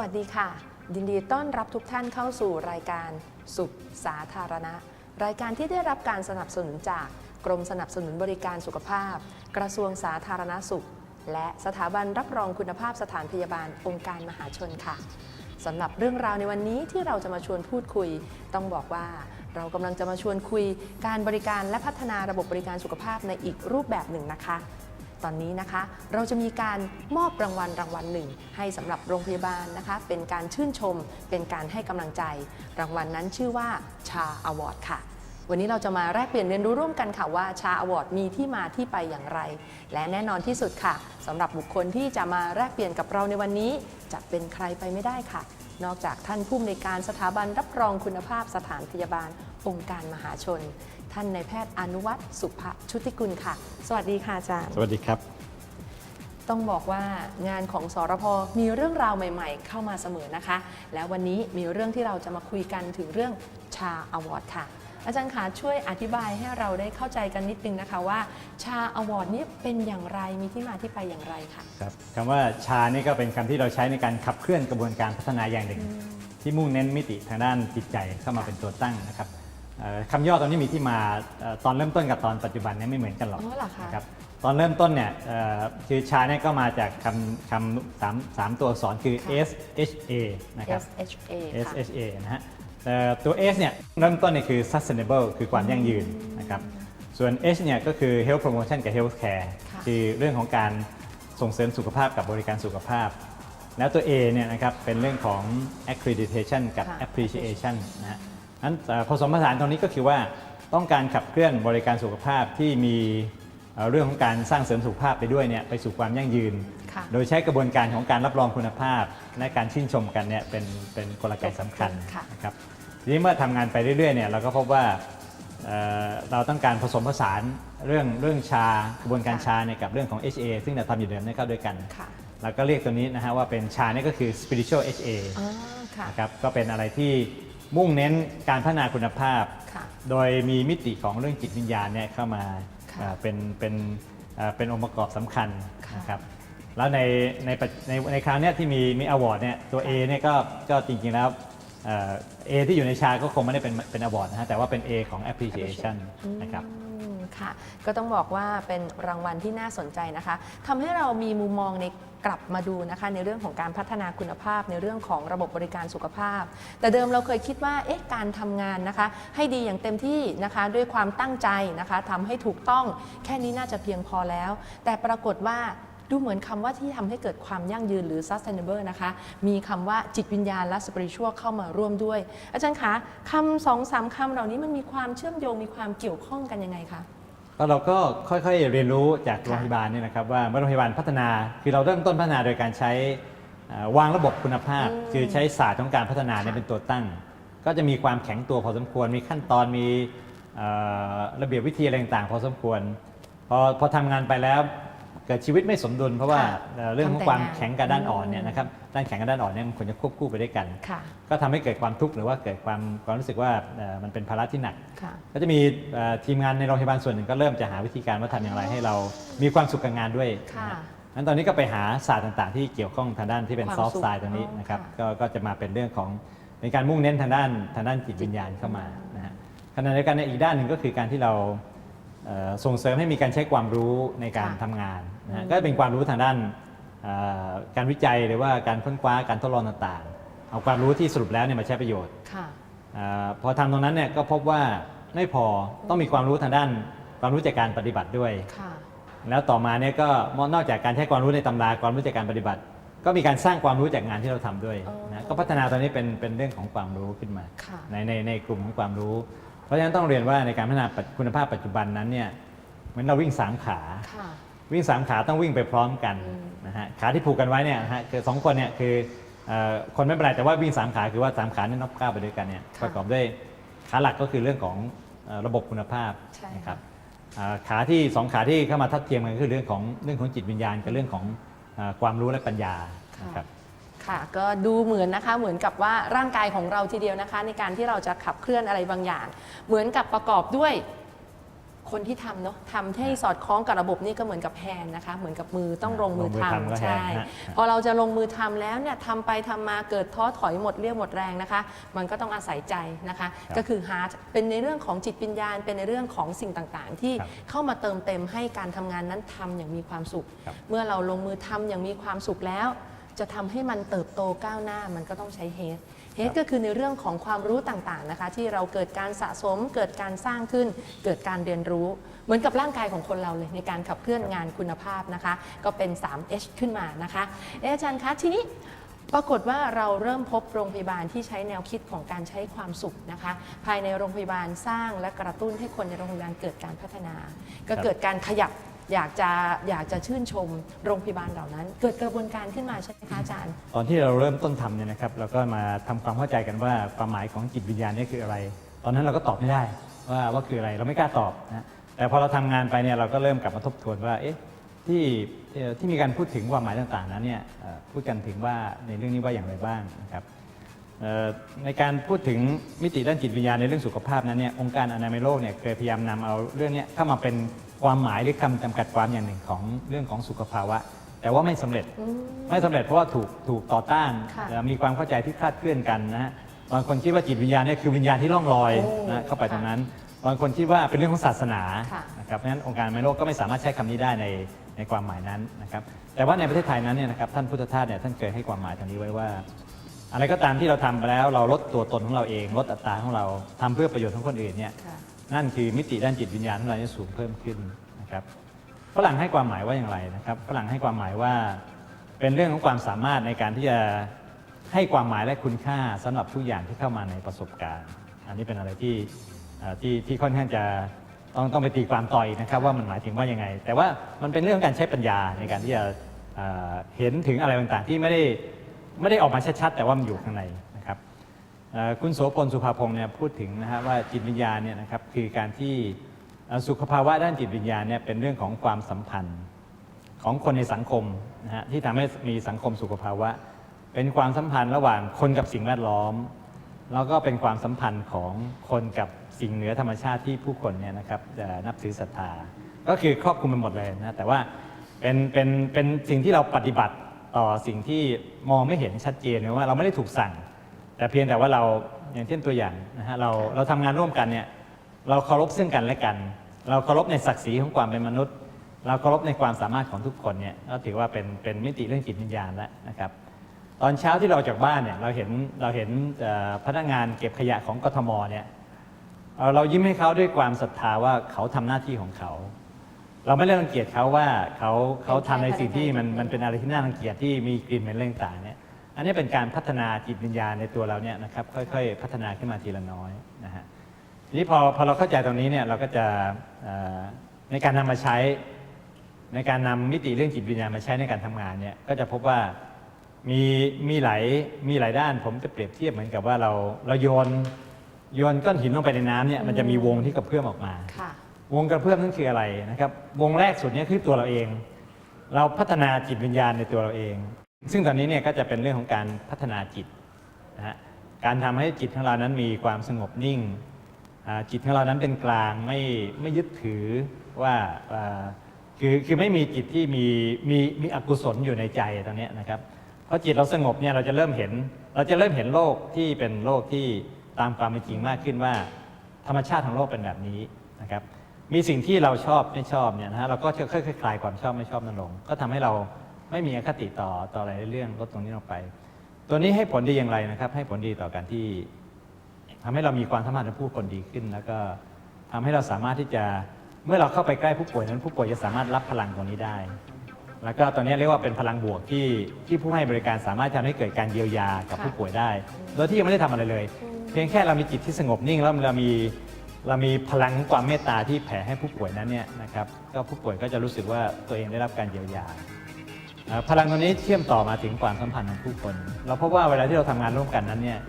วัสดีค่ะ ยินดีต้อนรับทุกท่านเข้าสู่รายการสุขสาธารณะ รายการที่ได้รับการสนับสนุนจากกรมสนับสนุนบริการสุขภาพ กระทรวงสาธารณสุข และสถาบันรับรองคุณภาพสถานพยาบาลองค์การมหาชนค่ะสำหรับเรื่องราวในวันนี้ที่เราจะมาชวนพูดคุย ต้องบอกว่าเรากำลังจะมาชวนคุยการบริการและพัฒนาระบบบริการสุขภาพในอีกรูปแบบหนึ่งนะคะ ตอนนี้นะคะ เราจะมีการมอบรางวัลรางวัลหนึ่ง ให้สำหรับโรงพยาบาลนะคะ เป็นการชื่นชม เป็นการให้กำลังใจ รางวัลนั้นชื่อว่าชาอวอร์ดค่ะวันนี้เราจะมาแลกเปลี่ยนเรียนรู้ร่วมกันค่ะว่าชาอวอร์ดมีที่มาที่ไปอย่างไร และแน่นอนที่สุดค่ะสำหรับบุคคลที่จะมาแลกเปลี่ยนกับเราในวันนี้ จะเป็นใครไปไม่ได้ค่ะ นอกจากท่านผู้อำนวยการสถาบันรับรองคุณภาพสถานพยาบาลองค์การมหาชน ท่านนายแพทย์อนุวัตรสุภชุติกุลค่ะ สวัสดีค่ะอาจารย์ สวัสดีครับ ต้องบอกว่างานของสรพมีเรื่องราวใหม่ ๆ เข้ามาเสมอนะคะ และวันนี้มีเรื่องที่เราจะมาคุยกันถึงเรื่องชาอวอร์ดค่ะ อาจารย์คะช่วยอธิบายให้เราได้เข้าใจกันนิดนึงนะคะว่าชาอวอร์ดนี้เป็นอย่างไรมีที่มาที่ไปอย่างไรค่ะ ครับคำว่าชานี่ก็เป็นคำที่เราใช้ในการขับเคลื่อนกระบวนการพัฒนาอย่างหนึ่ง ที่มุ่งเน้นมิติทางด้านจิตใจเข้ามาเป็นตัวตั้งนะครับเอ่อ คำย่อตอนนี้มีที่มาเอ่อตอนเริ่มต้นกับตอนปัจจุบันเนี่ยไม่เหมือนกันหรอกอ๋อเหรอคะ นะครับตอนเริ่มต้นเนี่ยเอ่อคือชาเนี่ยก็มาจากคำคำสามสามตัวอักษรคือ ค่ะ S H A นะครับ SHA ค่ะ SHA นะฮะแต่ตัว S เนี่ยเริ่มต้นเนี่ยคือ sustainable คือความยั่งยืนนะครับ ส่วน H เนี่ยก็คือ health promotion กับ health care ค่ะ คือเรื่องของการส่งเสริมสุขภาพกับบริการสุขภาพ แล้วตัว A เนี่ยนะครับเป็นเรื่องของ accreditation กับ ค่ะ appreciation นะฮะ นั้นเอ่อผสมผสานตรงนี้ก็คือว่าต้องการขับเคลื่อนบริการสุขภาพที่มีเอ่อเรื่องของการสร้างเสริมสุขภาพไปด้วยเนี่ยไปสู่ความยั่งยืนค่ะโดยใช้กระบวนการของการรับรองคุณภาพ และการชื่นชมกันเนี่ยเป็นเป็นกลไกสำคัญค่ะนะครับทีนี้เมื่อทำงานไปเรื่อยๆเนี่ยเราก็พบว่าเอ่อเราต้องการผสมผสานเรื่องเรื่องชากระบวนการค่ะชาเนี่ยกับเรื่องของ HA ซึ่งเราทำอยู่เดิมเนี่ยเข้าด้วยกันค่ะเราก็เรียกตัวนี้นะฮะว่าเป็นชาเนี่ยก็คือ spiritual HA อ๋อค่ะนะครับก็เป็นอะไรที่ มุ่งเน้นการพัฒนาคุณภาพ ค่ะ โดยมีมิติของเรื่องจิตวิญญาณเนี่ยเข้ามาค่ะเอ่อเป็นเป็นเอ่อเป็นองค์ประกอบสำคัญค่ะ นะครับแล้วในในปัจในในคราวเนี้ยที่มีมีอวอร์ดเนี่ยตัว A เนี่ยก็ก็จริงๆแล้วเอ่อ A ที่อยู่ในชาก็คงไม่ได้เป็นเป็นอวอร์ดนะฮะแต่ว่าเป็น A ของ appreciation นะครับ อืมค่ะ ก็ต้องบอกว่าเป็นรางวัลที่น่าสนใจนะคะทำให้เรามีมุมมองใน กลับมาดูนะคะในเรื่องของการพัฒนาคุณภาพ ในเรื่องของระบบบริการสุขภาพ แต่เดิมเราเคยคิดว่าเอ๊ะการทำงานนะคะ ให้ดีอย่างเต็มที่นะคะด้วยความตั้งใจนะคะทำให้ถูกต้องแค่นี้น่าจะเพียงพอแล้ว แต่ปรากฏว่าดูเหมือนคำว่าที่ทำให้เกิดความยั่งยืนหรือ sustainable นะคะ มีคำว่าจิตวิญญาณและ spiritual เข้ามาร่วมด้วย อาจารย์คะคำสองสามคำเหล่านี้มันมีความเชื่อมโยงมีความเกี่ยวข้องกันยังไงคะ ก็เราก็ค่อยๆเรียนรู้จากค่ะโรงพยาบาลเนี่ยนะครับว่าเมื่อโรงพยาบาลพัฒนา คือเราเริ่มต้นพัฒนาโดยการใช้เอ่อวางระบบคุณภาพ คือใช้ศาสตร์ของการพัฒนาเนี่ยค่ะเป็นตัวตั้ง ก็จะมีความแข็งตัวพอสมควร มีขั้นตอนมีเอ่อระเบียบวิธีอะไรต่างๆพอสมควร พอพอทำงานไปแล้ว เกิดชีวิตไม่สมดุลเพราะว่าค่ะเอ่อเรื่องของทำแต่ความงานแข็งกับด้านอ่อนเนี่ยอืมนะครับด้านแข็งกับด้านอ่อนเนี่ยมันควรจะควบคู่ไปด้วยกัน ค่ะ ก็ทำให้เกิดความทุกข์หรือว่าเกิดความความรู้สึกว่าเอ่อมันเป็นภาระที่หนัก ค่ะ ก็จะมีเอ่อทีมงานในโรงพยาบาลส่วนหนึ่งก็เริ่มจะหาวิธีการว่าทำอย่างไรให้เรามีความสุขกับงานด้วยค่ะนะฮะนั้นตอนนี้ก็ไปหาศาสตร์ต่างๆ ที่เกี่ยวข้องทางด้านที่เป็นความซอฟต์สุขสไตล์ตรงนี้อ๋อนะครับค่ะ ก็ก็จะมาเป็นเรื่องของเป็นการมุ่งเน้นทางด้านทางด้านจิตวิญญาณเข้ามานะฮะขณะเดียวกันในอีกด้านหนึ่งก็คือการที่เราเอ่อส่งเสริมให้มีการใช้ความรู้ในการค่ะทำงาน นะฮะอืมก็เป็นความรู้ทางด้านเอ่อการวิจัยหรือว่าการค้นคว้าการทดลองต่างๆ เอาความรู้ที่สรุปแล้วเนี่ยมาใช้ประโยชน์ค่ะอาพอทำตรงนั้นเนี่ยก็พบว่าไม่พอต้องมีความรู้ทางด้านความรู้จากการปฏิบัติด้วย ค่ะ แล้วต่อมาเนี่ยก็นอกจากการใช้ความรู้ในตำราความรู้จากการปฏิบัติ ก็มีการสร้างความรู้จากงานที่เราทำด้วยอ๋อ นะก็พัฒนาตอนนี้เป็นเป็นเรื่องของความรู้ขึ้นมา ค่ะ ในในในกลุ่มของความรู้ เพราะฉะนั้นต้องเรียนว่าในการพัฒนาคุณภาพปัจจุบันนั้นเนี่ยเหมือนเราวิ่งสามขา ค่ะ วิ่งสามขาต้องวิ่งไปพร้อมกันอืมนะฮะขาที่ผูกกันไว้เนี่ยนะฮะคือสองคนเนี่ยคือเอ่อคนไม่เป็นไรแต่ว่าวิ่งสามขาคือว่าสามขานี่นับก้าวไปด้วยกันเนี่ยค่ะประกอบด้วยขาหลักก็คือเรื่องของเอ่อระบบคุณภาพใช่ นะครับอ่าขาที่สองขาที่เข้ามาทัดเทียมกันก็คือเรื่องของเรื่องของจิตวิญญาณกับเรื่องของอ่าความรู้และปัญญานะครับ ค่ะ ก็ดูเหมือนนะคะ เหมือนกับว่าร่างกายของเราทีเดียวนะคะ ในการที่เราจะขับเคลื่อนอะไรบางอย่าง เหมือนกับประกอบด้วย คนที่ทำเนาะทำให้สอดคล้องกับระบบนี่ก็เหมือนกับแฮนด์นะคะ เหมือนกับมือต้องลงมือลงมือทำทำก็ใช่แฮนด์ฮะ พอเราจะลงมือทำแล้วเนี่ยทำไปทำมาเกิดท้อถอยหมดเรี่ยวหมดแรงนะคะ มันก็ต้องอาศัยใจนะคะครับก็คือฮาร์ดเป็นในเรื่องของจิตวิญญาณ เป็นในเรื่องของสิ่งต่างๆ ที่ครับเข้ามาเติมเต็มให้การทำงานนั้นทำอย่างมีความสุข ครับ เมื่อเราลงมือทำอย่างมีความสุขแล้ว จะทำให้มันเติบโตก้าวหน้ามันก็ต้องใช้เฮด เฮดก็คือในเรื่องของความรู้ต่างๆนะคะ ที่เราเกิดการสะสม เกิดการสร้างขึ้น เกิดการเรียนรู้ เหมือนกับร่างกายของคนเราเลยในการขับเคลื่อนงานคุณภาพนะคะ ก็เป็น 3H ขึ้นมานะคะเอะอาจารย์คะทีนี้ปรากฏว่าเราเริ่มพบโรงพยาบาลที่ใช้แนวคิดของการใช้ความสุขนะคะ ภายในโรงพยาบาลสร้างและกระตุ้นให้คนในโรงพยาบาลเกิดการพัฒนา ก็เกิดการขยับ อยากจะอยากจะชื่นชมโรงพยาบาลเหล่านั้น เกิดกระบวนการขึ้นมาใช่ไหมคะอาจารย์ ตอนที่เราเริ่มต้นทำเนี่ยนะครับเราก็มาทำความเข้าใจกันว่าความหมายของจิตวิญญาณเนี่ยคืออะไร ตอนนั้นเราก็ตอบไม่ได้ว่าว่าคืออะไรเราไม่กล้าตอบนะแต่พอเราทำงานไปเนี่ยเราก็เริ่มกลับมาทบทวนว่าเอ๊ะที่เอ่อที่มีการพูดถึงความหมายต่างๆนั้นเนี่ยเอ่อพูดกันถึงว่าในเรื่องนี้ว่าอย่างไรบ้างนะครับ เอ่อในการพูดถึงมิติด้านจิตวิญญาณในเรื่องสุขภาพนั้นเนี่ยองค์การอนามัยโลกเนี่ยเคยพยายามนำเอาเรื่องเนี้ยเข้ามาเป็น ความหมายหรือคำจำกัดความอย่างหนึ่งของเรื่องของสุขภาวะ แต่ว่าไม่สำเร็จไม่สำเร็จเพราะว่าถูกถูกต่อต้านค่ะ เอ่อมีความเข้าใจที่คลาดเคลื่อนกันนะฮะบางคนคิดว่าจิตวิญญาณเนี่ยคือวิญญาณที่ล่องลอยโอ้นะเข้าไปค่ะตรงนั้น บางคนคิดว่าเป็นเรื่องของศาสนาค่ะนะครับเพราะฉะนั้นองค์การอนามัยโลกก็ไม่สามารถใช้คำนี้ได้ในในความหมายนั้นนะครับแต่ว่าในประเทศไทยนั้นเนี่ยนะครับท่านพุทธทาสเนี่ยท่านเคยให้ความหมายตรงนี้ไว้ว่า อะไรก็ตามที่เราทำไปแล้วเราลดตัวตนของเราเอง ลดอัตราของเราทำเพื่อประโยชน์ของคนอื่นเนี่ย ค่ะ นั่นคือมิติด้านจิตวิญญาณของเราจะสูงเพิ่มขึ้นนะครับฝรั่งให้ความหมายว่าอย่างไรนะครับฝรั่งให้ความหมายว่าเป็นเรื่องของความสามารถในการที่จะให้ความหมายและคุณค่าสำหรับทุกอย่างที่เข้ามาในประสบการณ์ อันนี้เป็นอะไรที่ที่ที่ค่อนข้างจะต้องต้องไปตีความต่อยนะครับว่ามันหมายถึงว่ายังไง แต่ว่ามันเป็นเรื่องการใช้ปัญญาในการที่จะเห็นถึงอะไรต่างๆ ที่ไม่ได้ไม่ได้ออกมาชัดๆ แต่ว่ามันอยู่ข้างใน คุณโสพลสุภาพงศ์เนี่ยพูดถึงนะฮะว่าจิตวิญญาณเนี่ยนะครับคือการที่สุขภาวะด้านจิตวิญญาณเนี่ยเป็นเรื่องของความสัมพันธ์ของคนในสังคมนะฮะที่ทำให้มีสังคมสุขภาวะ เป็นความสัมพันธ์ระหว่างคนกับสิ่งแวดล้อม แล้วก็เป็นความสัมพันธ์ของคนกับสิ่งเหนือธรรมชาติที่ผู้คนเนี่ยนะครับจะนับถือศรัทธาก็คือครอบคลุมไปหมดเลยนะแต่ว่าเป็นเป็นเป็นสิ่งที่เราปฏิบัติต่อสิ่งที่มองไม่เห็นชัดเจนเลยว่าเราไม่ได้ถูกสั่ง แต่เพียงแต่ว่าเราอย่างเช่นตัวอย่างนะฮะเราเราทำงานร่วมกันเนี่ยเราเคารพซึ่งกันและกัน เราเคารพในศักดิ์ศรีของความเป็นมนุษย์ เราเคารพในความสามารถของทุกคนเนี่ยก็ถือว่าเป็นเป็นมิติเรื่องจิตวิญญาณแล้วนะครับ ตอนเช้าที่เราจากบ้านเนี่ยเราเห็นเราเห็นพนักงานเก็บขยะของกทมเนี่ยเรายิ้มให้เขาด้วยความศรัทธาว่าเขาทำหน้าที่ของเขา เราไม่ได้รังเกียจเขาว่าเขาเขาทำในสิ่งที่มันมันเป็นอะไรที่น่ารังเกียจที่มีกลิ่นเหม็นเรื่องต่างเนี่ย อันนี้เป็นการพัฒนาจิตวิญญาณในตัวเราเนี่ยนะครับค่อยๆ พัฒนาขึ้นมาทีละน้อยนะฮะทีนี้พอพอเราเข้าใจตรงนี้เนี่ยเราก็จะเอ่อในการนำมาใช้ในการนำมิติเรื่องจิตวิญญาณมาใช้ในการทำงานเนี่ยก็จะพบว่ามีมีหลายมีหลายด้านผมจะเปรียบเทียบเหมือนกับว่าเราเราโยนโยนก้อนหินลงไปในน้ำเนี่ยมันจะมีวงที่กระเพื่อมออกมาค่ะวงกระเพื่อมนั่นคืออะไรนะครับ วงแรกสุดเนี่ยคือตัวเราเอง เราพัฒนาจิตวิญญาณในตัวเราเอง ซึ่งตอนนี้เนี่ยก็จะเป็นเรื่องของการพัฒนาจิตนะฮะการทำให้จิตของเรานั้นมีความสงบนิ่ง จิตของเรานั้นเป็นกลางไม่ไม่ยึดถือว่าคือคือไม่มีจิตที่มีมีมีอกุศลอยู่ในใจตรงนี้นะครับพอจิตเราสงบเนี่ยเราจะเริ่มเห็น เราจะเริ่มเห็นโลกที่เป็นโลกที่ตามความเป็นจริงมากขึ้นว่า ธรรมชาติของโลกเป็นแบบนี้นะครับมีสิ่งที่เราชอบไม่ชอบเนี่ยนะฮะเราก็จะค่อยๆคลายความชอบไม่ชอบนั้นลง ก็ทำให้เรา ไม่มีอคติต่อต่ออะไรเรื่องลดตรงนี้ลงไป ตัวนี้ให้ผลดีอย่างไรนะครับ ให้ผลดีต่อการที่ทำให้เรามีความสามารถในผู้คนดีขึ้น แล้วก็ทำให้เราสามารถที่จะเมื่อเราเข้าไปใกล้ผู้ป่วยนั้นผู้ป่วยจะสามารถรับพลังตรงนี้ได้ แล้วก็ตอนนี้เรียกว่าเป็นพลังบวกที่ที่ผู้ให้บริการสามารถทำให้เกิดการเยียวยากับผู้ป่วยได้ โดยที่ยังไม่ได้ทำอะไรเลย เพียงแค่เรามีจิตที่สงบนิ่งแล้วเรามีเรามีพลังความเมตตาที่แผ่ให้ผู้ป่วยนั้นเนี่ยนะครับ ก็ผู้ป่วยก็จะรู้สึกว่าตัวเองได้รับการเยียวยา พลังตรงนี้เชื่อมต่อมาถึงความสัมพันธ์ของผู้คน เราพบว่าเวลาที่เราทำงานร่วมกันนั้นเนี่ย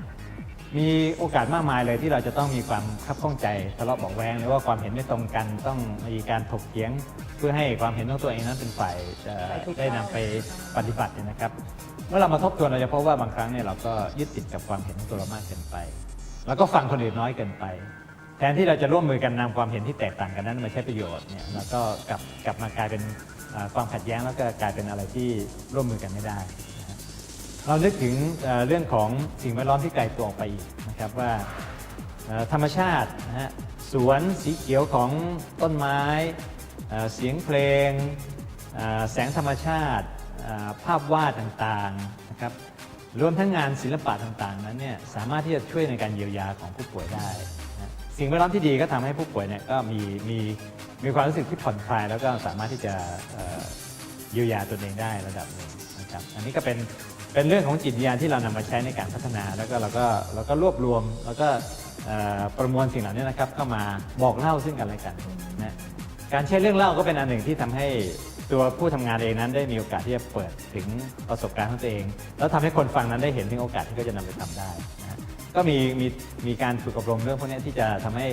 มีโอกาสมากมายเลยที่เราจะต้องมีความคับข้องใจทะเลาะบาะแวงหรือว่าความเห็นไม่ตรงกันต้องมีการถกเถียง เพื่อให้ความเห็นของตัวเองนั้นเป็นฝ่ายได้นำไปปฏิบัตินะครับ เมื่อเรามาทบทวนเราจะพบว่าบางครั้งเนี่ยเราก็ยึดติดกับความเห็นของตัวเรามากเกินไป แล้วก็ฟังคนอื่นน้อยเกินไป แทนที่เราจะร่วมมือกันนำความเห็นที่แตกต่างกันนั้นมาใช้ประโยชน์เนี่ยเราก็กลับกลับมากลายเป็น ความขัดแย้งแล้วก็กลายเป็นอะไรที่ร่วมมือกันไม่ได้นะฮะเรานึกถึงเรื่องของสิ่งแวดล้อมที่ไกลตัวออกไปอีกนะครับว่าธรรมชาตินะฮะสวนสีเขียวของต้นไม้เสียงเพลง แสงธรรมชาติภาพวาดต่างๆนะครับรวมทั้งงานศิลปะต่างๆ นั้นเนี่ยสามารถที่จะช่วยในการเยียวยาของผู้ป่วยได้นะสิ่งแวดล้อมที่ดีก็ทำให้ผู้ป่วยเนี่ยก็มีมี มีความรู้สึกที่ผ่อนคลายแล้วก็สามารถที่จะเอ่อเยียวยาตัวเองได้ระดับหนึ่งนะครับอันนี้ก็เป็นเป็นเรื่องของจิตวิญญาณที่เรานำมาใช้ในการพัฒนา แล้วก็เราก็เราก็รวบรวมแล้วก็ประมวลสิ่งเหล่านี้นะครับเข้ามาบอกเล่าซึ่งกันและกันนะการใช้เรื่องเล่าก็เป็นอันหนึ่งที่ทำให้ตัวผู้ทำงานเองนั้นได้มีโอกาสที่จะเปิดถึงประสบการณ์ของตัวเอง แล้วทำให้คนฟังนั้นได้เห็นถึงโอกาสที่เขาจะนำไปทำได้นะ ก็มีมีมีการฝึกอบรมเรื่องพวกนี้ที่จะทำให้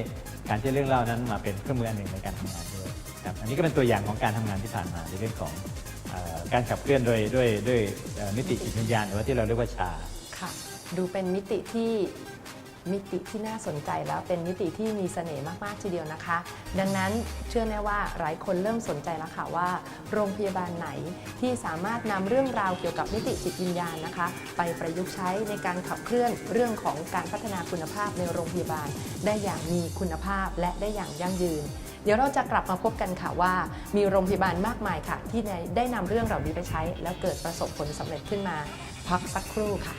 การใช้เรื่องเล่านั้นมาเป็นเครื่องมืออันหนึ่งในการทำงานด้วยครับอันนี้ก็เป็นตัวอย่างของการทำงานที่ผ่านมาในเรื่องของเอ่อการขับเคลื่อนโดยด้วยด้วยเอ่อมิติจิตวิญญาณหรือว่าที่เราเรียกว่าชา ค่ะ ดูเป็นมิติที่ มิติที่น่าสนใจแล้วเป็นมิติที่มีเสน่ห์มาก ๆ ทีเดียวนะคะ ดังนั้นเชื่อแน่ว่าหลายคนเริ่มสนใจแล้วค่ะว่า โรงพยาบาลไหนที่สามารถนำเรื่องราวเกี่ยวกับมิติจิตวิญญาณนะคะ ไปประยุกต์ใช้ในการขับเคลื่อนเรื่องของการพัฒนาคุณภาพในโรงพยาบาล ได้อย่างมีคุณภาพและได้อย่างยั่งยืนเดี๋ยวเราจะกลับมาพบกันค่ะว่า มีโรงพยาบาลมากมายค่ะ ที่ได้นำเรื่องเหล่านี้ไปใช้ แล้วเกิดประสบผลสำเร็จขึ้นมา พักสักครู่ค่ะ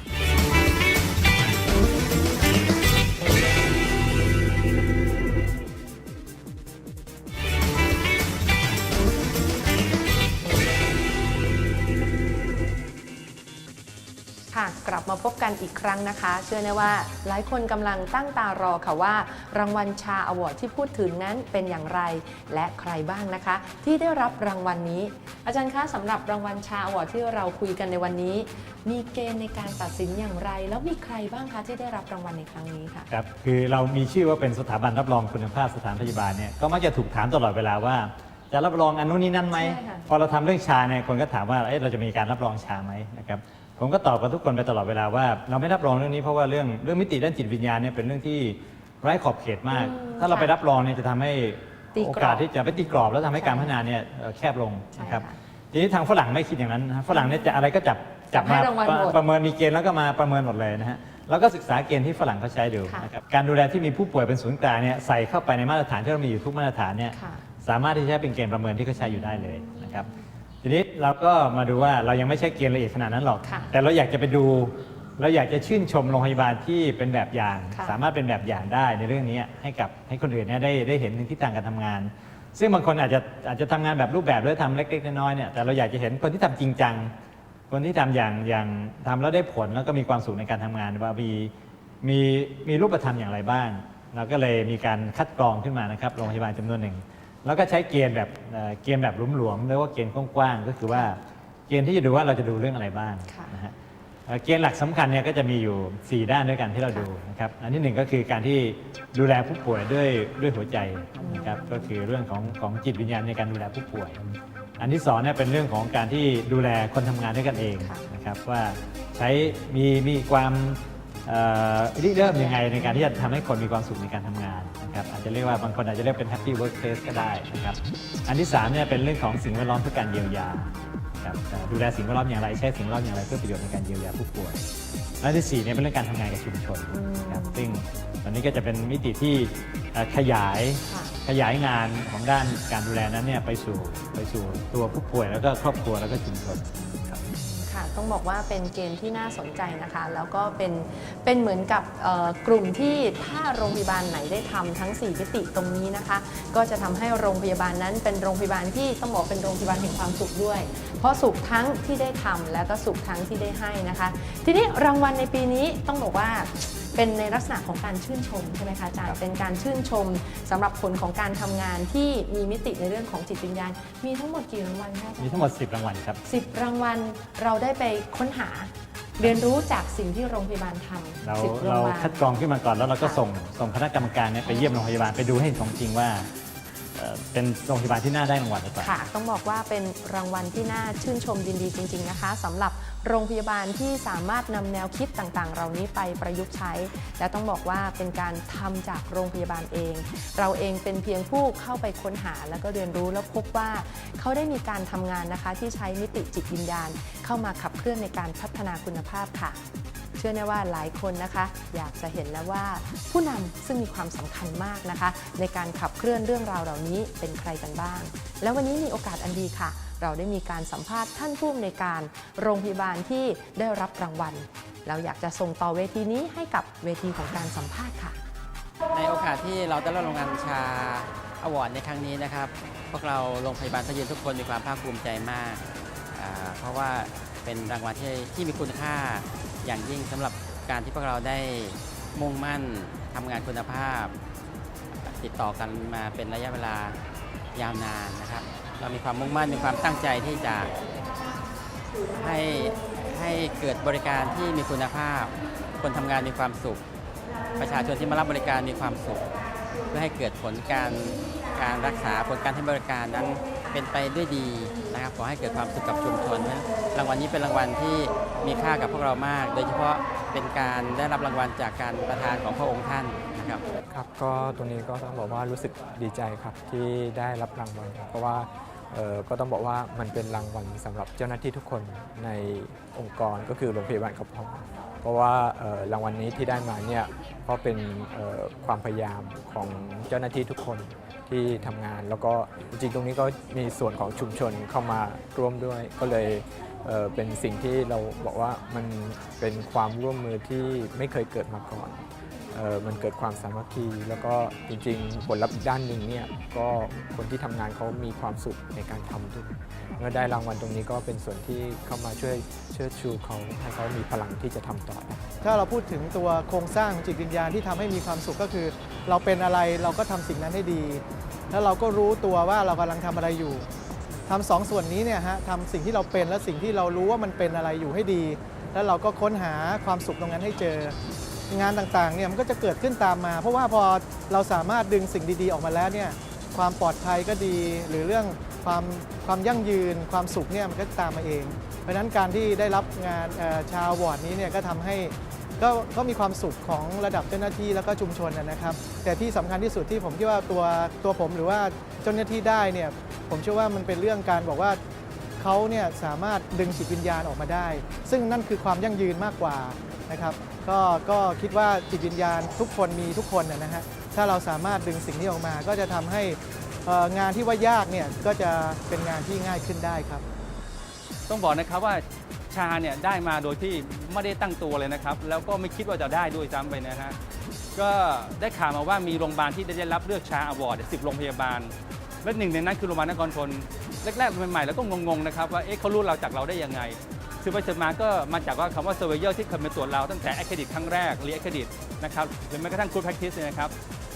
กลับมาพบกันอีกครั้งนะคะ เชื่อแน่ว่าหลายคนกำลังตั้งตารอค่ะว่า รางวัลชาอวอร์ดที่พูดถึงนั้นเป็นอย่างไร และใครบ้างนะคะ ที่ได้รับรางวัลนี้ อาจารย์คะสำหรับรางวัลชาอวอร์ดที่เราคุยกันในวันนี้ มีเกณฑ์ในการตัดสินอย่างไร แล้วมีใครบ้างคะที่ได้รับรางวัลในครั้งนี้ค่ะครับคือเรามีชื่อว่าเป็นสถาบันรับรองคุณภาพสถานพยาบาลเนี่ยก็มักจะถูกถามตลอดเวลาว่าจะรับรองอันนู้นนี่นั่นไหมใช่ค่ะพอเราทำเรื่องชาเนี่ยคนก็ถามว่าเอ๊ะเราจะมีการรับรองชาไหมนะครับ ผมก็ตอบกับทุกคนไปตลอดเวลาว่า เราไม่รับรองเรื่องนี้เพราะว่าเรื่องเรื่องมิติด้านจิตวิญญาณเนี่ยเป็นเรื่องที่ไร้ขอบเขตมากอืมถ้าเราไปค่ะรับรองเนี่ยจะทำให้ตีกรอบโอกาสที่จะไปตีกรอบแล้วทำให้การใช่พัฒนาเนี่ยเอ่อแคบลงใช่นะครับค่ะทีนี้ทางฝรั่งไม่คิดอย่างนั้นนะฝรั่งเนี่ยจะอะไรก็จับจับให้มารางวัลหมดประเมินมีเกณฑ์แล้วก็มาประเมินหมดเลยนะฮะแล้วก็ศึกษาเกณฑ์ที่ฝรั่งเขาใช้ดูค่ะนะครับการดูแลที่มีผู้ป่วยเป็นศูนย์กลางเนี่ยใส่เข้าไปในมาตรฐานที่เรามีอยู่ทุกมาตรฐานเนี่ยค่ะสามารถที่จะใช้เป็นเกณฑ์ประเมินที่เขาใช้อยู่ได้เลยนะครับ ทีนี้เราก็มาดูว่าเรายังไม่ใช่เกณฑ์ละเอียดขนาดนั้นหรอก ค่ะแต่เราอยากจะไปดู เราอยากจะชื่นชมโรงพยาบาลที่เป็นแบบอย่าง ค่ะ สามารถเป็นแบบอย่างได้ในเรื่องนี้ให้กับให้คนอื่นเนี่ยได้ได้เห็นถึงทิศทางการทำงาน ซึ่งบางคนอาจจะอาจจะทำงานแบบรูปแบบหรือทำเล็กๆน้อยๆเนี่ยแต่เราอยากจะเห็นคนที่ทำจริงจัง คนที่ทำอย่างอย่างทำแล้วได้ผลแล้วก็มีความสุขในการทำงานว่ามีมีมีรูปธรรมอย่างไรบ้าง เราก็เลยมีการคัดกรองขึ้นมานะครับโรงพยาบาลจำนวนหนึ่ง แล้วก็ใช้เกณฑ์แบบเอ่อเกณฑ์แบบหลวมๆเรียกว่าเกณฑ์กว้างๆก็คือว่าเกณฑ์ที่จะดูว่าเราจะดูเรื่องอะไรบ้างค่ะ นะฮะเอ่อเกณฑ์หลักสำคัญเนี่ยก็จะมีอยู่4 ด้านด้วยกันที่เราดูนะครับอันที่หนึ่งก็คือการที่ดูแลผู้ป่วยด้วยด้วยหัวใจนะครับก็คือเรื่องของของจิตวิญญาณในการดูแลผู้ป่วย อันที่สองเนี่ยเป็นเรื่องของการที่ดูแลคนทำงานด้วยกันเอง ค่ะ นะครับว่าใช้มีมีความเอ่อ ริเริ่มยังไงในการที่จะทำให้คนมีความสุขในการทำงานนะครับอาจจะเรียกว่าบางคนอาจจะเรียกเป็น happy workplace ก็ได้นะครับอันที่สามเนี่ยเป็นเรื่องของสิ่งแวดล้อมเพื่อการเยียวยาครับดูแลสิ่งแวดล้อมอย่างไรใช้สิ่งแวดล้อมอย่างไรเพื่อประโยชน์ในการเยียวยาผู้ป่วยและอันที่สี่เนี่ยเป็นเรื่องการทำงานกับชุมชนนะครับซึ่งตอนนี้ก็จะเป็นมิติที่ขยายขยายงานของด้านการดูแลนั้นเนี่ยไปสู่ไปสู่ตัวผู้ป่วยแล้วก็ครอบครัวแล้วก็ชุมชนครับค่ะ ต้องบอกว่าเป็นเกณฑ์ที่น่าสนใจนะคะ แล้วก็เป็นเป็นเหมือนกับกลุ่มที่ถ้าโรงพยาบาลไหนได้ทำทั้ง 4 มิติตรงนี้นะคะ ก็จะทำให้โรงพยาบาลนั้นเป็นโรงพยาบาลที่ต้องบอกเป็นโรงพยาบาลแห่งความสุขด้วย เพราะสุขทั้งที่ได้ทำและก็สุขทั้งที่ได้ให้นะคะ ทีนี้รางวัลในปีนี้ต้องบอกว่า เป็นในลักษณะของการชื่นชมใช่ไหมคะอาจารย์เป็นการชื่นชมสำหรับผลของการทำงานที่มีมิติในเรื่องของจิตวิญญาณ มีทั้งหมดกี่รางวัลคะอาจารย์มีทั้งหมด 10 รางวัลครับสิบรางวัลเราได้ไปค้นหาเรียนรู้จากสิ่งที่โรงพยาบาลทเราำสิบราเรางวัลคัดกรองขึ้นมาก่อนแล้วเราก็ค่ะส่งส่งคณะกรรมการเนี่ยไปเยี่ยมโรงพยาบาลไปดูให้เห็นของจริงว่าเอ่อเป็นโรงพยาบาลที่น่าได้รางวัลหรือเปล่าค่ะ ต้องบอกว่าเป็นรางวัลที่น่าชื่นชมยินดีจริง ๆ นะคะสำหรับ โรงพยาบาลที่สามารถนำแนวคิดต่างๆ เหล่านี้ไปประยุกต์ใช้ และต้องบอกว่าเป็นการทำจากโรงพยาบาลเอง เราเองเป็นเพียงผู้เข้าไปค้นหาแล้วก็เรียนรู้แล้วพบว่า เขาได้มีการทำงานนะคะที่ใช้มิติจิตวิญญาณ เข้ามาขับเคลื่อนในการพัฒนาคุณภาพค่ะเชื่อแน่ว่าหลายคนนะคะ อยากจะเห็นแล้วว่า ผู้นำซึ่งมีความสำคัญมากนะคะ ในการขับเคลื่อนเรื่องราวเหล่านี้เป็นใครกันบ้าง แล้ววันนี้มีโอกาสอันดีค่ะ เราได้มีการสัมภาษณ์ท่านผู้อำนวยการโรงพยาบาลที่ได้รับรางวัล เราอยากจะส่งต่อเวทีนี้ให้กับเวทีของการสัมภาษณ์ค่ะ ในโอกาสที่เราได้รับรางวัลชาอวอร์ดในครั้งนี้นะครับ พวกเราโรงพยาบาลทะเยนทุกคนมีความภาคภูมิใจมาก เพราะว่าเป็นรางวัลที่ที่มีคุณค่าอย่างยิ่งสำหรับการที่พวกเราได้มุ่งมั่นทำงานคุณภาพ ติดต่อกันมาเป็นระยะเวลายาวนานนะครับ เรามีความมุ่งมั่นมีความตั้งใจที่จะให้ให้เกิดบริการที่มีคุณภาพ คนทำงานมีความสุข ประชาชนที่มารับบริการมีความสุข เพื่อให้เกิดผลการการรักษาผลการให้บริการนั้นเป็นไปด้วยดีนะครับขอให้เกิดความสุขกับชุมชนนะรางวัลนี้เป็นรางวัลที่มีค่ากับพวกเรามาก โดยเฉพาะเป็นการได้รับรางวัลจากการประทานของพระองค์ท่าน ครับครับก็ตรงนี้ก็ต้องบอกว่ารู้สึกดีใจครับที่ได้รับรางวัลครับเพราะว่าก็ต้องบอกว่ามันเป็นรางวัลสำหรับเจ้าหน้าที่ทุกคนในองค์กรก็คือโรงพยาบาลกระพองเพราะว่ารางวัลนี้ที่ได้มาเนี่ยก็เป็นความพยายามของเจ้าหน้าที่ทุกคนที่ทำงาน แล้วก็จริงๆตรงนี้ก็มีส่วนของชุมชนเข้ามาร่วมด้วย ก็เลยเเป็นสิ่งที่เราบอกว่ามันเป็นความร่วมมือที่ไม่เคยเกิดมาก่อน มันเกิดความสามัคคีแล้วก็จริงๆผลลัพธ์อีกด้านหนึ่งเนี่ยก็คนที่ทำงานเขามีความสุขในการทำด้วยเมื่อได้รางวัลตรงนี้ก็เป็นส่วนที่เข้ามาช่วยเชิดชูเขาให้เขามีพลังที่จะทำต่อ ถ้าเราพูดถึงตัวโครงสร้างจิตวิญญาณที่ทำให้มีความสุขก็คือ เราเป็นอะไรเราก็ทำสิ่งนั้นให้ดี แล้วเราก็รู้ตัวว่าเรากำลังทำอะไรอยู่ทำสองส่วนนี้เนี่ยฮะทำสิ่งที่เราเป็นและสิ่งที่เรารู้ว่ามันเป็นอะไรอยู่ให้ดี แล้วเราก็ค้นหาความสุขตรงนั้นให้เจอ งานต่างๆเนี่ยมันก็จะเกิดขึ้นตามมา เพราะว่าพอเราสามารถดึงสิ่งดีๆออกมาแล้วเนี่ยความปลอดภัยก็ดีหรือเรื่องความความยั่งยืน ความสุขเนี่ยมันก็ตามมาเอง เพราะฉะนั้นการที่ได้รับงานชาววอร์ดนี้เนี่ยก็ทำให้ก็ก็มีความสุขของระดับเจ้าหน้าที่แล้วก็ชุมชนนะนะครับ แต่ที่สำคัญที่สุดที่ผมคิดว่าตัวตัวผมหรือว่าเจ้าหน้าที่ได้เนี่ยผมเชื่อว่ามันเป็นเรื่องการบอกว่าเขาเนี่ยสามารถดึงจิตวิญญาณออกมาได้ ซึ่งนั่นคือความยั่งยืนมากกว่านะครับ ก็ก็คิดว่าจิตวิญญาณทุกคนมีทุกคนนะฮะถ้าเราสามารถดึงสิ่งนี้ออกมา ก็จะทำให้งานที่ว่ายากเนี่ยก็จะเป็นงานที่ง่ายขึ้นได้ครับ ต้องบอกนะครับว่าชาเนี่ยได้มาโดยที่ไม่ได้ตั้งตัวเลยนะครับ แล้วก็ไม่คิดว่าจะได้ด้วยซ้ำไปนะฮะก็ได้ข่าวมาว่ามีโรงพยาบาลที่ได้รับเลือกชาอวอร์ดสิบโรงพยาบาล และหนึ่งในนั้นคือโรงพยาบาลนครทนแรกๆใหม่ๆแล้วก็งงๆนะครับว่าเอ๊ะเขารู้เราจากเราได้ยังไง สืบไปสืบมาก็มาจากว่าคำว่า surveyor ที่เคยมาตรวจเราตั้งแต่ accredit ครั้งแรก re accredit นะครับหรือแม้กระทั่ง good practice เนี่ยนะครับ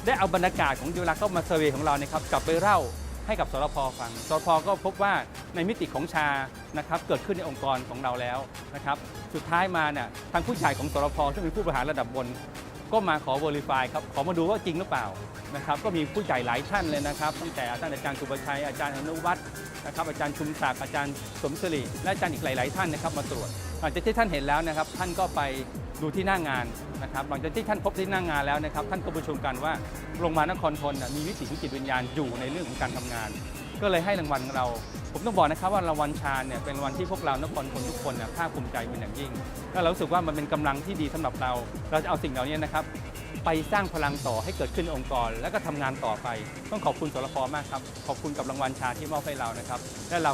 ได้เอาบรรยากาศของเวลาเข้ามาเซอร์เวยของเรานี่ยครับกลับไปเล่าให้กับสรพฟังสรพก็พบว่าในมิติของชานะครับเกิดขึ้นในองค์กรของเราแล้วนะครับสุดท้ายมาเนี่ยทางผู้ใหญ่ของสรพซึ่งเป็นผู้บริหารระดับบน ก็มาขอ verify ครับขอมาดูว่าจริงหรือเปล่านะครับก็มีผู้ใหญ่หลายท่านเลยนะครับตั้งแต่ท่านอาจารย์สุประชัยอาจารย์อนุวัฒน์ นะครับอาจารย์ชุมศักดิ์อาจารย์สมศรีและอาจารย์อีกหลาย ๆ ท่านนะครับมาตรวจหลังจากที่ท่านเห็นแล้วนะครับ ท่านก็ไปดูที่หน้างานนะครับหลังจากที่ท่านพบที่หน้างานแล้วนะครับ ท่านก็ประชุมกันว่าโรงพยาบาลนครทนนะมีวิถีของจิตวิญญาณอยู่ในเรื่องของการทำงาน ก็เลยให้รางวัลเรา ผมต้องบอกนะครับว่ารางวัลชาญเนี่ยเป็นรางวัลที่พวกเรานครทนทุกคนเนี่ยภาคภูมิใจเป็นอย่างยิ่งแล้วเราสึกว่ามันเป็นกำลังที่ดีสำหรับเรา เราจะเอาสิ่งเหล่านี้นะครับ ไปสร้างพลังต่อให้เกิดขึ้นองค์กร แล้วก็ทำงานต่อไป ต้องขอบคุณสรพมากครับ ขอบคุณกับรางวัลชาที่มอบให้เรานะครับ และเรา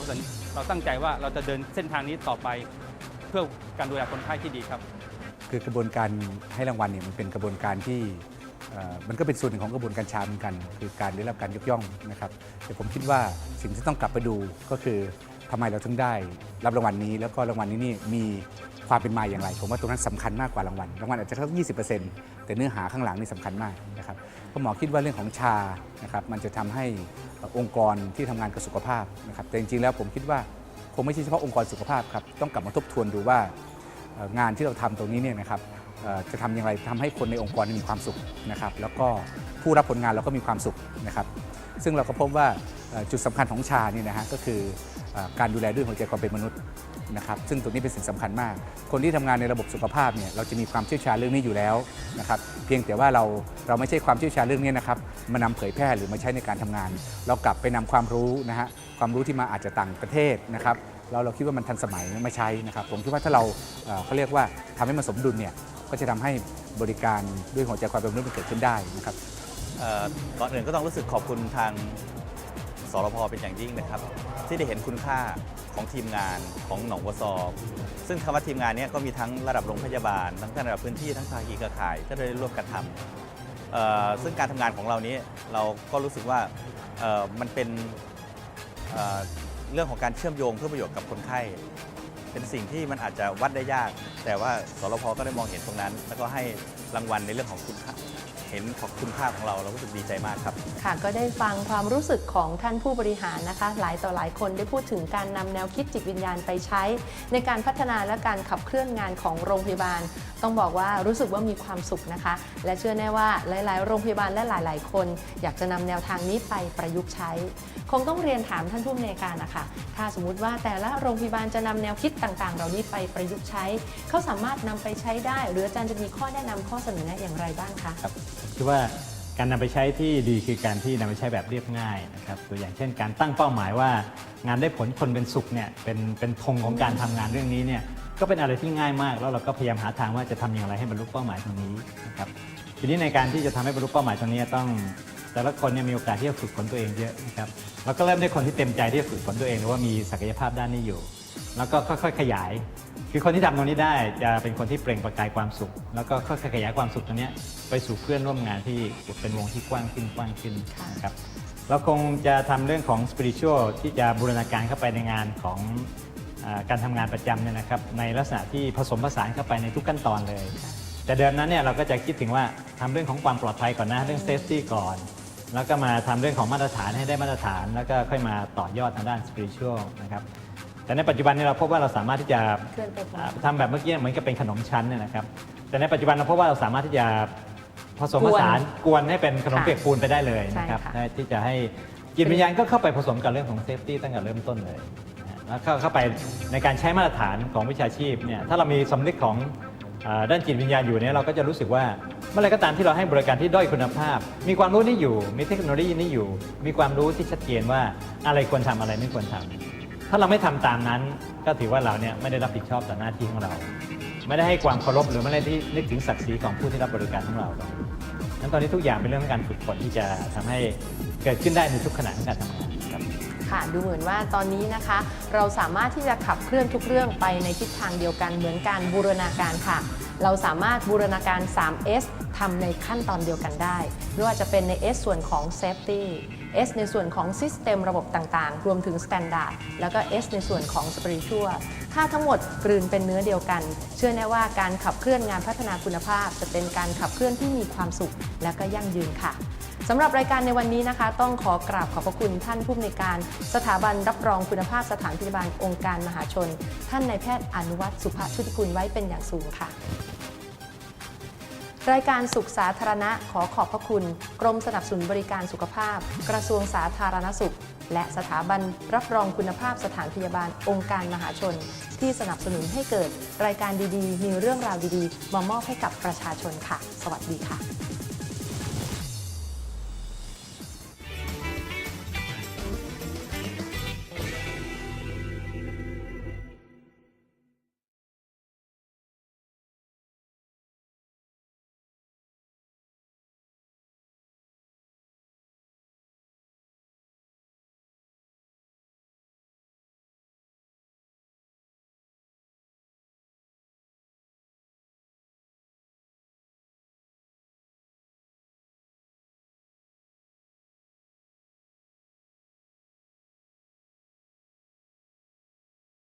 เราตั้งใจว่าเราจะเดินเส้นทางนี้ต่อไป เพื่อการดูแลคนไข้ที่ดีครับ คือกระบวนการให้รางวัลเนี่ยมันเป็นกระบวนการที่มันก็เป็นส่วนหนึ่งของกระบวนการชาเหมือนกัน คือการได้รับการยกย่องนะครับ แต่ผมคิดว่าสิ่งที่ต้องกลับไปดูก็คือทำไมเราถึงได้รับรางวัลนี้ แล้วก็รางวัลนี้นี่มี ความเป็นมาอย่างไร ผมว่าตรงนั้นสำคัญมากกว่ารางวัลรางวัลอาจจะแค่ยี่สิบเปอร์เซ็นต์แต่เนื้อหาข้างหลังนี่สำคัญมากนะครับเพราะหมอคิดว่าเรื่องของชานะครับมันจะทำให้องค์กรที่ทำงานกับสุขภาพนะครับแต่จริงๆแล้วผมคิดว่าคงไม่ใช่เฉพาะองค์กรสุขภาพครับต้องกลับมาทบทวนดูว่างานที่เราทำตรงนี้เนี่ยนะครับจะทำอย่างไรทำให้คนในองค์กรมีความสุขนะครับแล้วก็ผู้รับผลงานเราก็มีความสุขนะครับซึ่งเราก็พบว่าจุดสำคัญของชาเนี่ยนะฮะก็คือเอ่อการดูแลด้วยหัวใจความเป็นมนุษย์ นะครับซึ่งตรงนี้เป็นสิ่งสำคัญมาก คนที่ทำงานในระบบสุขภาพเนี่ยเราจะมีความเชี่ยวชาญเรื่องนี้อยู่แล้วนะครับเพียงแต่ว่าเราเราไม่ใช่ความเชี่ยวชาญเรื่องนี้นะครับมานำเผยแพร่หรือมาใช้ในการทำงาน เรากลับไปนำความรู้นะฮะความรู้ที่มาอาจจะต่างประเทศนะครับเราเราคิดว่ามันทันสมัยมาใช้นะครับผมคิดว่าถ้าเราเขาเรียกว่าทำให้มันสมดุลเนี่ยก็จะทำให้บริการด้วยหัวใจความเป็นมนุษย์มันเกิดขึ้นได้นะครับอ่อก่อนอื่นก็ต้องรู้สึกขอบคุณทางสรพเป็นอย่างยิ่งนะครับ ที่ได้เห็นคุณค่า ของทีมงานของหนองวัวซอซึ่งคำว่าทีมงานนี้ก็มีทั้งระดับโรงพยาบาล ทั้งระดับพื้นที่ทั้งภาคีเครือข่ายที่ได้ร่วมกันทำซึ่งการทำงานของเรานี้เราก็รู้สึกว่ามันเป็นเเรื่องของการเชื่อมโยงเพื่อประโยชน์กับคนไข้ เป็นสิ่งที่มันอาจจะวัดได้ยาก แต่ว่าสรพก็ได้มองเห็นตรงนั้น แล้วก็ให้รางวัลในเรื่องของคุณค่า เห็นของคุณค่าของเราเรารู้สึกดีใจมากครับ ค่ะก็ได้ฟังความรู้สึกของท่านผู้บริหารนะคะ หลายต่อหลายคนได้พูดถึงการนำแนวคิดจิตวิญญาณไปใช้ ในการพัฒนาและการขับเคลื่อนงานของโรงพยาบาล ต้องบอกว่ารู้สึกว่ามีความสุขนะคะ และเชื่อแน่ว่าหลาย ๆ โรงพยาบาลและหลาย ๆ คน อยากจะนำแนวทางนี้ไปประยุกต์ใช้ คงต้องเรียนถามท่านผู้อำนวยการนะคะถ้าสมมุติว่าแต่ละโรงพยาบาลจะนำแนวคิดต่าง ๆ เหล่านี้ไปประยุกต์ใช้ เขาสามารถนำไปใช้ได้ หรืออาจารย์จะมีข้อแนะนำข้อเสนอแนะอย่างไรบ้างคะ ครับผมคิดว่าการนำไปใช้ที่ดีคือการที่นำไปใช้แบบเรียบง่ายนะครับตัวอย่างเช่น การตั้งเป้าหมายว่างานได้ผลคนเป็นสุขเนี่ยเป็นเป็นธงของการทำงานเรื่องนี้เนี่ยก็เป็นอะไรที่ง่ายมาก แล้วเราก็พยายามหาทางว่าจะทำอย่างไรให้บรรลุเป้าหมายตรงนี้นะครับทีนี้ในการที่จะทำให้บรรลุเป้าหมายตรงนี้ต้องแต่ละคนเนี่ยมีโอกาสที่จะฝึกฝนตัวเองเยอะนะครับแล้วก็เริ่มด้วยคนที่เต็มใจที่จะฝึกฝนตัวเองหรือว่ามีศักยภาพด้านนี้อยู่ แล้วก็ค่อยๆ ขยาย คือคนที่ทำตรงนี้ได้จะเป็นคนที่เปล่งประกายความสุข แล้วก็ค่อยๆขยายความสุขตรงนี้ไปสู่เพื่อนร่วมงานที่เป็นวงที่กว้างขึ้นกว้างขึ้นนะครับเราคงจะทำเรื่องของ spiritual ที่จะบูรณาการเข้าไปในงานของอการทำงานประจำเนี่ยนะครับในลักษณะที่ผสมผสานเข้าไปในทุกขั้นตอนเลย แต่เดิมนั้นเนี่ยเราก็จะคิดถึงว่าทำเรื่องของความปลอดภัยก่อนนะเรื่อง safety ก่อน แล้วก็มาทำเรื่องของมาตรฐานให้ได้มาตรฐาน แล้วก็ค่อยมาต่อยอดทางด้าน spiritual นะครับ แต่ในปัจจุบันเนี้เราพบว่าเราสามารถที่จะเคลื่อนไปพร้อม อ่าทำแบบเมื่อกี้เหมือนกับเป็นขนมชั้นเนี่ยนะครับ แต่ในปัจจุบันเราพบว่าเราสามารถที่จะผสมผสานกวนให้เป็นขนมค่ะเปียกปูนไปได้เลยนะครับใช่ค่ะได้ที่จะให้จิตวิญญาณก็เข้าไปผสมกับเรื่องของเซฟตี้ตั้งแต่เริ่มต้นเลยนะฮะแล้วเข้าเข้าไปในการใช้มาตรฐานของวิชาชีพเนี่ยถ้าเรามีสำนึกของอ่าด้านจิตวิญญาณอยู่เนี่ยเราก็จะรู้สึกว่าเมื่อไหรก็ตามที่เราให้บริการที่ด้อยคุณภาพ มีความรู้นี่อยู่ มีเทคโนโลยีนี่อยู่ มีความรู้ที่ชัดเจนว่าอะไรควรทำอะไรไม่ควรทำ ถ้าเราไม่ทำตามนั้น ก็ถือว่าเราเนี่ยไม่ได้รับผิดชอบต่อหน้าที่ของเรา ไม่ได้ให้ความเคารพหรือไม่ได้ที่นึกถึงศักดิ์ศรีของผู้ที่รับบริการของเรานั้นตอนนี้ทุกอย่างเป็นเรื่องของการฝึกฝนที่จะทำให้เกิดขึ้นได้ในทุกขณะของการทำงานครับค่ะดูเหมือนว่าตอนนี้นะคะ เราสามารถที่จะขับเคลื่อนทุกเรื่องไปในทิศทางเดียวกันเหมือนการบูรณาการค่ะ เราสามารถบูรณาการ 3S ทำในขั้นตอนเดียวกันได้ไม่ว่าจะเป็นใน S ส่วนของ Safety S ในส่วนของ System ระบบต่างๆ รวมถึง Standard แล้วก็ S ในส่วนของ Spiritual ถ้าทั้งหมดกลืนเป็นเนื้อเดียวกัน เชื่อแน่ว่าการขับเคลื่อนงานพัฒนาคุณภาพ จะเป็นการขับเคลื่อนที่มีความสุข และก็ยั่งยืนค่ะสำหรับรายการในวันนี้นะคะ ต้องขอกราบขอบพระคุณท่านผู้อำนวยการสถาบันรับรองคุณภาพสถานพยาบาลองค์การมหาชน ท่านนายแพทย์อนุวัตสุภชุติคุณไว้เป็นอย่างสูงค่ะ รายการสุขสาธารณะขอขอบพระคุณ กรมสนับสนุนบริการสุขภาพ กระทรวงสาธารณสุข และสถาบันรับรองคุณภาพสถานพยาบาลองค์การมหาชน ที่สนับสนุนให้เกิด รายการดีๆ มีเรื่องราวดีๆ มามอบให้กับประชาชนค่ะ สวัสดีค่ะ